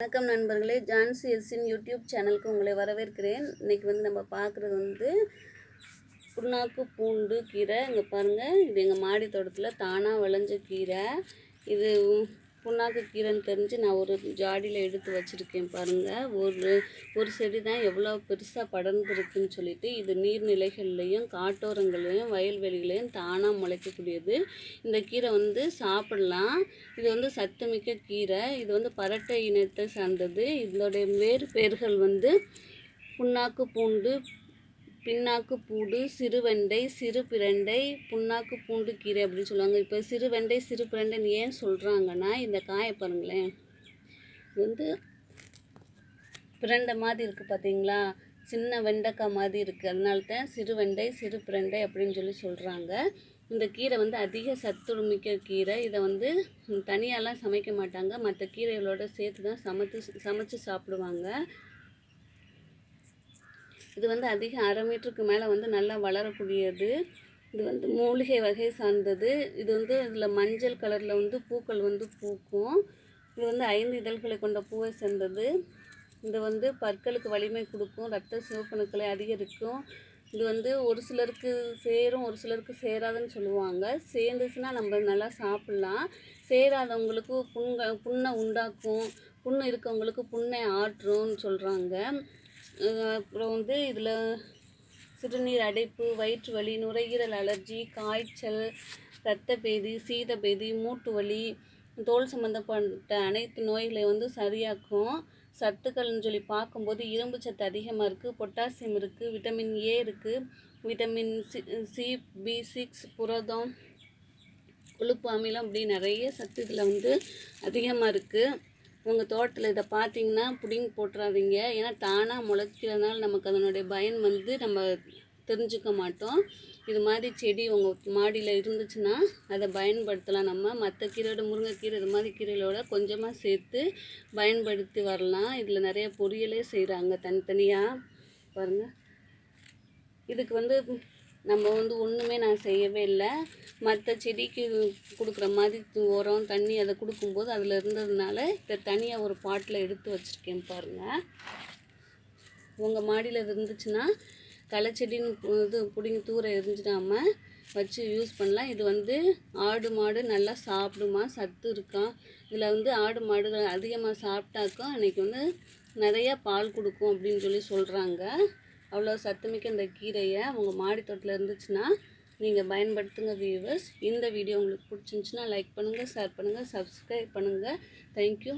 வணக்கம் நண்பர்களே ஜான்சி எஸ்ஸின் யூடியூப் சேனலுக்கு உங்களை வரவேற்கிறேன். இன்றைக்கி வந்து நம்ம பார்க்குறது வந்து புண்ணாக்கு பூண்டு கீரை. இங்கே பாருங்கள் இது எங்கள் மாடி தோட்டத்தில் தானாக விளைஞ்ச கீரை. இது புண்ணாக்கு கீரைன்னு தெரிஞ்சு நான் ஒரு ஜாடியில் எடுத்து வச்சுருக்கேன் பாருங்கள் ஒரு ஒரு செடி தான் எவ்வளோ பெருசாக படர்ந்துருக்குன்னு சொல்லிட்டு இது நீர்நிலைகள்லையும் காட்டோரங்களையும் வயல்வெளிகளையும் தானாக முளைக்கக்கூடியது. இந்த கீரை வந்து சாப்பிடலாம். இது வந்து சத்துமிக்க கீரை. இது வந்து பரட்டை இனத்தை சார்ந்தது. இதோடைய வேறு பெயர்கள் வந்து புண்ணாக்கு பூண்டு பின்னாக்கு பூண்டு சிறுவெண்டை சிறு பிரண்டை புண்ணாக்கு பூண்டு கீரை அப்படின்னு சொல்லுவாங்க. இப்போ சிறுவெண்டை சிறு பிரண்டைன்னு ஏன் சொல்கிறாங்கன்னா இந்த காயை பாருங்களேன். இது வந்து பிரண்டை மாதிரி இருக்குது பார்த்தீங்களா சின்ன வெண்டைக்காய் மாதிரி இருக்குது அதனால தான் சிறு வெண்டை சிறு பிரண்டை அப்படின்னு சொல்லி சொல்கிறாங்க இந்த கீரை வந்து அதிக சத்துமிக்க கீரை. இதை வந்து தனியாலாம் சமைக்க மாட்டாங்க. மற்ற கீரைகளோட சேர்த்து தான் சமைத்து சமைச்சு சாப்பிடுவாங்க. இது வந்து அதிகம் அரை மீட்டருக்கு மேலே வந்து நல்லா வளரக்கூடியது. இது வந்து மூலிகை வகை சார்ந்தது. இது வந்து இதில் மஞ்சள் கலரில் வந்து பூக்கள் வந்து பூக்கும். இது வந்து ஐந்து இதழ்களை கொண்ட பூவை சேர்ந்தது. இது வந்து பற்களுக்கு வலிமை கொடுக்கும். ரத்த சிவப்பணுக்களை அதிகரிக்கும். இது வந்து ஒரு சிலருக்கு சேரும் ஒரு சிலருக்கு சேராதுன்னு சொல்லுவாங்க. சேர்ந்துச்சுன்னா நம்ம நல்லா சாப்பிட்லாம். சேராதவங்களுக்கு புண்க புண்ணை உண்டாக்கும். புண்ணு இருக்கவங்களுக்கு புண்ணை ஆற்றும்னு சொல்கிறாங்க அப்புறம் வந்து இதில் சிறுநீர் அடைப்பு வயிற்று வலி நுரையீரல் அலர்ஜி காய்ச்சல் இரத்தப்பேதி சீதபேதி மூட்டு வலி தோல் சம்மந்தப்பட்ட அனைத்து நோய்களை வந்து சரியாக்கும் சத்துக்கள்னு சொல்லி பார்க்கும்போது இரும்பு சத்து அதிகமாக இருக்குது பொட்டாசியம் இருக்குது விட்டமின் ஏ இருக்குது vitamin C C B six புரதம் கொழுப்பு அமிலம் அப்படி நிறைய சத்து இதில் வந்து அதிகமாக இருக்குது உங்கள் தோட்டத்தில் இதை பார்த்தீங்கன்னா புடிங் போட்டுறாதீங்க. ஏன்னா தானாக முளைக்கிறதுனால நமக்கு அதனுடைய பயன் வந்து நம்ம தெரிஞ்சுக்க மாட்டோம். இது மாதிரி செடி உங்கள் மாடியில் இருந்துச்சுன்னா அதை பயன்படுத்தலாம். நம்ம மற்ற கீரையோட முருங்கைக்கீரை இது மாதிரி கீரைகளோட கொஞ்சமாக சேர்த்து பயன்படுத்தி வரலாம். இதில் நிறைய பொரியலே செய்கிறாங்க தனித்தனியாக பாருங்கள் இதுக்கு வந்து நம்ம வந்து ஒன்றுமே நான் செய்யவே இல்லை. மற்ற செடிக்கு கொடுக்குற மாதிரி உரம் தண்ணி அதை கொடுக்கும்போது அதில் இருந்ததுனால இதை தனியாக ஒரு பாட்டில் எடுத்து வச்சுருக்கேன் பாருங்கள் உங்கள் மாடியில் இருந்துச்சுன்னா களை செடின்னு இது பிடிங்கி தூர எரிஞ்சிடாமல் வச்சு யூஸ் பண்ணலாம். இது வந்து ஆடு மாடு நல்லா சாப்பிடுமா? சத்து இருக்கான் இதில் வந்து ஆடு மாடுகள் அதிகமாக சாப்பிட்டாக்கா அன்றைக்கி வந்து நிறையா பால் கொடுக்கும் அப்படின்னு சொல்லி சொல்கிறாங்க அவ்வளோ சத்துமிக்க இந்த கீரையை உங்கள் மாடி தோட்டத்தில் இருந்துச்சுன்னா நீங்கள் பயன்படுத்துங்க வியூவர்ஸ் இந்த வீடியோ உங்களுக்கு பிடிச்சிருந்துச்சின்னா லைக் பண்ணுங்கள் ஷேர் பண்ணுங்கள் சப்ஸ்கிரைப் பண்ணுங்கள் தேங்க்யூ